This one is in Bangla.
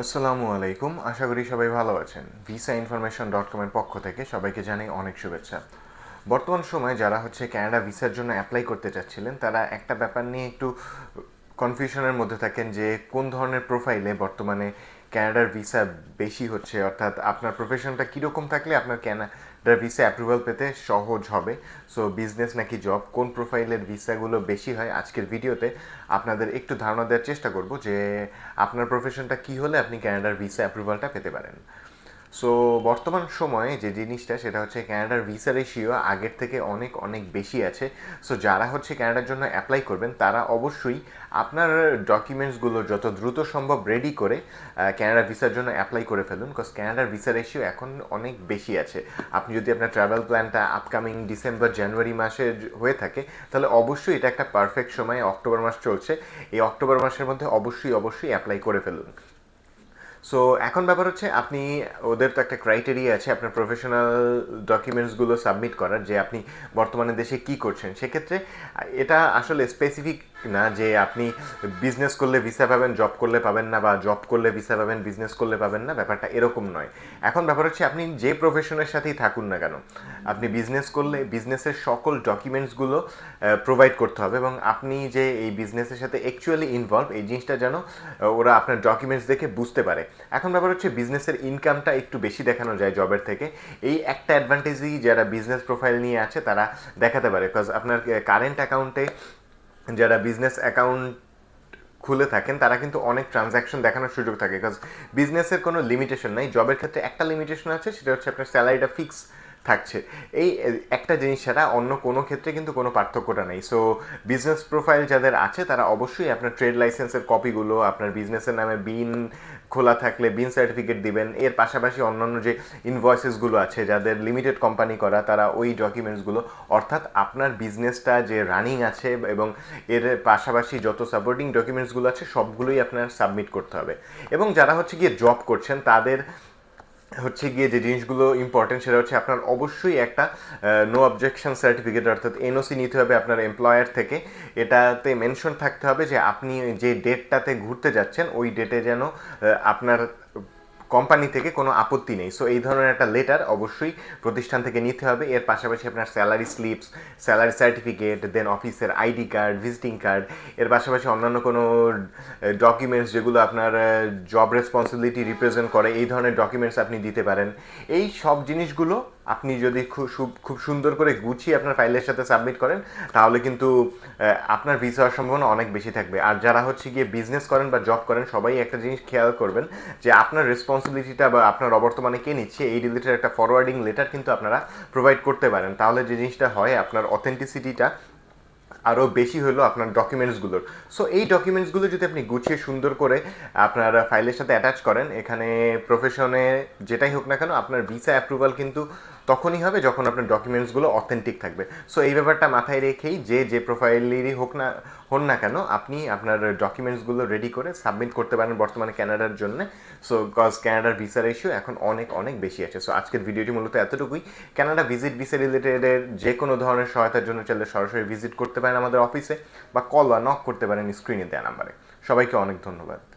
আসসালামু আলাইকুম। আশা করি সবাই ভালো আছেন। ভিসা ইনফরমেশন ডট কমের পক্ষ থেকে সবাইকে জানাই অনেক শুভেচ্ছা। বর্তমান সময়ে যারা হচ্ছে কানাডা ভিসার জন্য অ্যাপ্লাই করতে চাচ্ছিলেন, তারা একটা ব্যাপার নিয়ে একটু কনফিউশনের মধ্যে থাকেন যে কোন ধরনের প্রোফাইলে বর্তমানে ক্যানাডার ভিসা বেশি হচ্ছে, অর্থাৎ আপনার প্রফেশনটা কীরকম থাকলে আপনার ক্যানাডার ভিসা অ্যাপ্রুভাল পেতে সহজ হবে। সো বিজনেস নাকি জব কোন প্রোফাইলের ভিসাগুলো বেশি হয়? আজকের ভিডিওতে আপনাদের একটু ধারণা দেওয়ার চেষ্টা করব যে আপনার প্রফেশনটা কি হলে আপনি ক্যানাডার ভিসা অ্যাপ্রুভালটা পেতে পারেন। সো বর্তমান সময়ে যে জিনিসটা, সেটা হচ্ছে ক্যানাডার ভিসা রেশিও আগের থেকে অনেক অনেক বেশি আছে। সো যারা হচ্ছে ক্যানাডার জন্য অ্যাপ্লাই করবেন, তারা অবশ্যই আপনার ডকুমেন্টসগুলো যত দ্রুত সম্ভব রেডি করে ক্যানাডা ভিসার জন্য অ্যাপ্লাই করে ফেলুন বিকজ ক্যানাডার ভিসা রেশিও এখন অনেক বেশি আছে। আপনি যদি আপনার ট্রাভেল প্ল্যানটা আপকামিং ডিসেম্বর জানুয়ারি মাসে হয়ে থাকে, তাহলে অবশ্যই এটা একটা পারফেক্ট সময় অক্টোবর মাস চলছে। এই অক্টোবর মাসের মধ্যে অবশ্যই অবশ্যই অ্যাপ্লাই করে ফেলুন। সো এখন ব্যাপার হচ্ছে আপনি, ওদের তো একটা ক্রাইটেরিয়া আছে আপনার প্রফেশনাল ডকুমেন্টসগুলো সাবমিট করার যে আপনি বর্তমানে দেশে কি করছেন। সেক্ষেত্রে এটা আসলে স্পেসিফিক না যে আপনি বিজনেস করলে ভিসা পাবেন জব করলে পাবেন না বা জব করলে ভিসা পাবেন বিজনেস করলে পাবেন না, ব্যাপারটা এরকম নয়। এখন ব্যাপার হচ্ছে আপনি যে প্রফেশনের সাথেই থাকুন না কেন, আপনি বিজনেস করলে বিজনেসের সকল ডকুমেন্টসগুলো প্রোভাইড করতে হবে এবং আপনি যে এই বিজনেসের সাথে অ্যাকচুয়ালি ইনভলভ এই জিনিসটা যেন ওরা আপনার ডকুমেন্টস দেখে বুঝতে পারে। এখন ব্যাপার হচ্ছে বিজনেসের ইনকামটা একটু বেশি দেখানো যায় জবের থেকে। এই একটা অ্যাডভান্টেজই যারা বিজনেস প্রোফাইল নিয়ে আছে, তারা দেখাতে পারে। বিকজ আপনার কারেন্ট অ্যাকাউন্টে যারা বিজনেস অ্যাকাউন্ট খুলে থাকেন, তারা কিন্তু অনেক ট্রানজ্যাকশন দেখানোর সুযোগ থাকে। বিকজ বিজনেসের কোনো লিমিটেশন নাই। জবের ক্ষেত্রে একটা লিমিটেশন আছে, সেটা হচ্ছে আপনার স্যালারিটা ফিক্স থাকছে। এই, একটা জিনিস ছাড়া অন্য কোনো ক্ষেত্রে কিন্তু কোনো পার্থক্যটা নেই। সো বিজনেস প্রোফাইল যাদের আছে, তারা অবশ্যই আপনার ট্রেড লাইসেন্সের কপিগুলো আপনার বিজনেসের নামে বিন খোলা থাকলে বিন সার্টিফিকেট দিবেন। এর পাশাপাশি অন্যান্য যে ইনভয়েসেসগুলো আছে, যাদের লিমিটেড কোম্পানি করা, তারা ওই ডকুমেন্টসগুলো অর্থাৎ আপনার বিজনেসটা যে রানিং আছে এবং এর পাশাপাশি যত সাপোর্টিং ডকুমেন্টসগুলো আছে, সবগুলোই আপনার সাবমিট করতে হবে। এবং যারা হচ্ছে গিয়ে জব করছেন, তাদের হচ্ছে গিয়ে যে জিনিসগুলো ইম্পর্টেন্ট সেটা হচ্ছে আপনার অবশ্যই একটা নো অবজেকশন সার্টিফিকেট অর্থাৎ এনওসি নিতে হবে আপনার এমপ্লয়ার থেকে। এটাতে মেনশন থাকতে হবে যে আপনি যে ডেটটাতে ঘুরতে যাচ্ছেন, ওই ডেটে যেন আপনার কোম্পানি থেকে কোনো আপত্তি নেই। সো এই ধরনের একটা লেটার অবশ্যই প্রতিষ্ঠান থেকে নিতে হবে। এর পাশাপাশি আপনার স্যালারি স্লিপস স্যালারি সার্টিফিকেট দেন অফিসের আইডি কার্ড ভিজিটিং কার্ড এর পাশাপাশি অন্যান্য কোনো ডকুমেন্টস যেগুলো আপনার জব রেসপন্সিবিলিটি রিপ্রেজেন্ট করে, এই ধরনের ডকুমেন্টস আপনি দিতে পারেন। এই সব জিনিসগুলো আপনি যদি খুব খুব সুন্দর করে গুছিয়ে আপনার ফাইলের সাথে সাবমিট করেন, তাহলে কিন্তু আপনার ভিসা হওয়ার সম্ভাবনা অনেক বেশি থাকবে। আর যারা হচ্ছে গিয়ে বিজনেস করেন বা জব করেন, সবাই একটা জিনিস খেয়াল করবেন যে আপনার রেসপন্সিবিলিটিটা বা আপনার অবর্তমানে কে নিচ্ছে, এই রিলেটেড একটা ফরওয়ার্ডিং লেটার কিন্তু আপনারা প্রোভাইড করতে পারেন। তাহলে যে জিনিসটা হয়, আপনার অথেন্টিসিটিটা আরও বেশি হলো আপনার ডকুমেন্টসগুলোর সো এই ডকুমেন্টসগুলো যদি আপনি গুছিয়ে সুন্দর করে আপনার ফাইলের সাথে অ্যাটাচ করেন, এখানে প্রফেশনে যেটাই হোক না কেন, আপনার ভিসা অ্যাপ্রুভাল কিন্তু তখনই হবে যখন আপনার ডকুমেন্টসগুলো অথেন্টিক থাকবে। সো এই ব্যাপারটা মাথায় রেখেই যে যে প্রোফাইলেরই হোক না, হন না কেন, আপনি আপনার ডকুমেন্টসগুলো রেডি করে সাবমিট করতে পারেন বর্তমানে ক্যানাডার জন্য। সো কজ ক্যানাডার ভিসা রেশিও এখন অনেক অনেক বেশি আছে। সো আজকের ভিডিওটি মূলত এতটুকুই। ক্যানাডা ভিজিট ভিসা রিলেটেডের যে কোনো ধরনের সহায়তার জন্য চাইলে সরাসরি ভিজিট করতে পারেন আমাদের অফিসে বা কল বা নক করতে পারেন স্ক্রিনে দেওয়া নাম্বারে সবাইকে অনেক ধন্যবাদ।